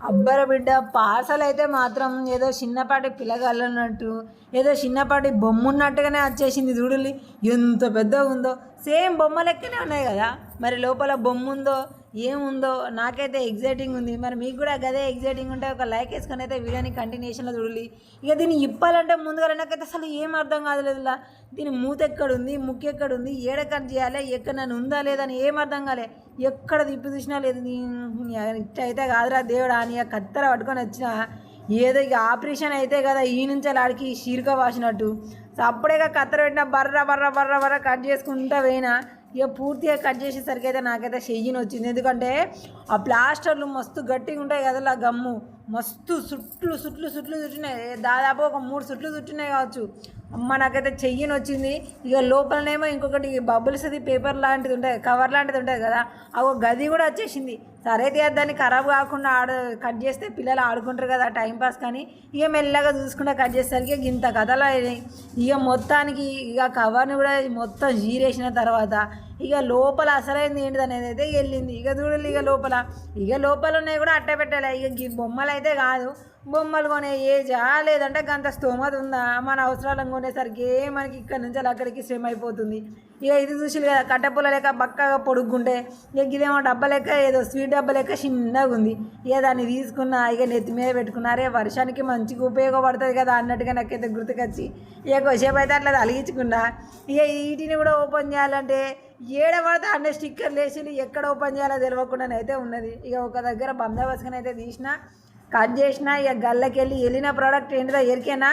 అబ్బర బిడ్డ పార్సల్ అయితే మాత్రం ఏదో చిన్నపాటి పిల్లగాళ్ళన్నట్టు ఏదో చిన్నపాటి బొమ్మ ఉన్నట్టుగానే వచ్చేసింది దూడులి ఎంత పెద్దగా ఉందో సేమ్ బొమ్మ లెక్కనే ఉన్నాయి కదా? మరి లోపల బొమ్మ ఉందో ఏముందో నాకైతే ఎగ్జైటింగ్ ఉంది. మరి మీకు కూడా గదే ఎగ్జైటింగ్ ఉంటే ఒక లైక్ వేసుకొని అయితే వీడియోని కంటిన్యూషన్లో చూడాలి ఇక దీన్ని ఇప్పాలంటే ముందుగా నాకైతే అసలు ఏం అర్థం కాదులేదులా దీని మూత ఎక్కడుంది? ముక్కు ఎక్కడుంది? ఏడ కట్ చేయాలి? ఎక్కడ నన్ను ఉందా లేదని ఏం అర్థం కాలే. ఎక్కడ తిప్పి చూసినా లేదు. ఇట్ట అయితే కాదురా దేవుడా అని కత్తెర పట్టుకొని వచ్చిన. ఏదో ఇక ఆపరేషన్ అయితే కదా ఈ నుంచి ఆడికి షీరుక వాసినట్టు. సో అప్పుడే కత్తెర పెట్టిన బర్ర బర్ర బర్ర బర్ర కట్ చేసుకుంటా పోయినా. ఇక పూర్తిగా కట్ చేసేసరికి అయితే నాకైతే చెయ్యిని వచ్చింది. ఎందుకంటే ఆ ప్లాస్టర్లు మస్తు గట్టిగా ఉంటాయి కదా ఆ గమ్ము. మస్తు సుట్లు సుట్లు సుట్లు చుట్టినాయి. దాదాపు ఒక మూడు సుట్లు చుట్టినాయి కావచ్చు. అమ్మ నాకైతే చెయ్యిని వచ్చింది. ఇక లోపలనేమో ఇంకొకటి బబుల్స్ అది పేపర్ లాంటిది ఉంటుంది కవర్ లాంటిది ఉంటుంది కదా ఆ గది కూడా వచ్చేసింది. సరే తీయద్దు దాన్ని ఖరాబ్ కాకుండా ఆడ కట్ చేస్తే పిల్లలు ఆడుకుంటారు కదా టైంపాస్ కానీ ఇక మెల్లగా చూసుకుంటా కట్ చేసేసరికి ఇంత కథలు అయినాయి. ఇక మొత్తానికి ఇక కవర్ని కూడా మొత్తం జీరేసిన తర్వాత ఇక లోపల అసలైంది ఏంటిది అనేది అయితే వెళ్ళింది. ఇక చూడాలి ఇక లోపల. ఇక లోపల ఉన్నాయి కూడా అట్ట పెట్టాలి. ఇక బొమ్మలు అయితే కాదు. బొమ్మలు కొనే ఏజా లేదంటే గంత స్తోమత ఉందా? మన అవసరాలను కొనేసరికి మనకి ఇక్కడ నుంచి అలా అక్కడికి శ్రమ అయిపోతుంది. ఇక ఇది చూసి కదా కట్టెపుల్ల లెక్క బక్కగా పొడుగ్గుంటే. ఇక ఇదేమో డబ్బా లెక్క ఏదో స్వీట్ డబ్బా లెక్క చిన్నగా ఉంది. ఇక దాన్ని తీసుకున్నా ఇక నెత్తి మీద పెట్టుకున్నారే. వర్షానికి మంచిగా ఉపయోగపడుతుంది కదా అన్నట్టుగా నాకైతే గుర్తుకొచ్చి. ఇక కొసేపు అయితే అట్లా తలిగించుకున్నా. ఇక వీటిని కూడా ఓపెన్ చేయాలంటే ఏడ పడితే స్టిక్కర్లు వేసి ఎక్కడ ఓపెన్ చేయాలో తెలియకుండా అయితే ఉన్నది. ఇక ఒక దగ్గర బందోబస్తుని అయితే తీసిన కట్ చేసిన ఇక గల్లకెళ్ళి వెళ్ళిన ప్రోడక్ట్ ఏంటిదో ఎరికేనా?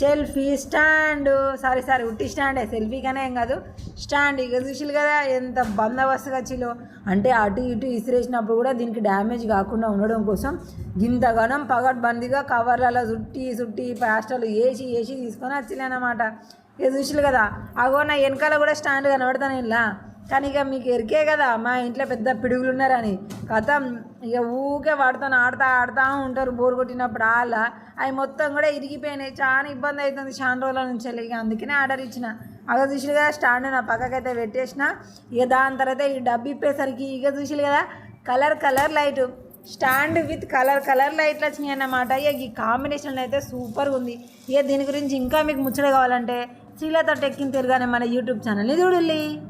Selfie stand. సారీ సారీ ఉట్టి స్టాండే. సెల్ఫీగానే ఏం కాదు. స్టాండ్. ఇక చూసిలు కదా ఎంత బందోబస్తుగా వచ్చిలో అంటే అటు ఇటు ఇసిరేసినప్పుడు కూడా దీనికి డ్యామేజ్ కాకుండా ఉండడం కోసం ఇంతగానం పగడ్బందీగా కవర్లలో చుట్టి చుట్టి ప్లాస్టర్లు వేసి వేసి తీసుకొని వచ్చిలే ఇక చూసిలు కదా అగో నా వెనకాల కూడా స్టాండ్ కనబడతాను ఇలా కానీ ఇక మీకు ఎరికే కదా మా ఇంట్లో పెద్ద పిడుగులు ఉన్నారని. కథం ఇక ఊకే వాడుతాను ఆడుతా ఆడుతూ ఉంటారు బోర్ కొట్టినప్పుడు ఆళ్ళ. అవి మొత్తం కూడా ఇరిగిపోయినాయి చాలా ఇబ్బంది అవుతుంది చాలా రోజుల నుంచి ఇక అందుకనే ఆర్డర్ ఇచ్చిన. అగ చూసిలు కదా స్టాండ్ నా పక్కకైతే పెట్టేసిన. ఇక దాని తర్వాత ఈ డబ్బు ఇప్పేసరికి ఇక చూసులు కదా colour colour light. Stand with colour colour లైట్లు వచ్చినాయి అన్నమాట. ఇక ఈ కాంబినేషన్ అయితే సూపర్గా ఉంది. ఇక దీని గురించి ఇంకా మీకు ముచ్చట కావాలంటే శ్రీలత టెక్కింగ్ తిరగానే మన యూట్యూబ్ ఛానల్ని చూడండి.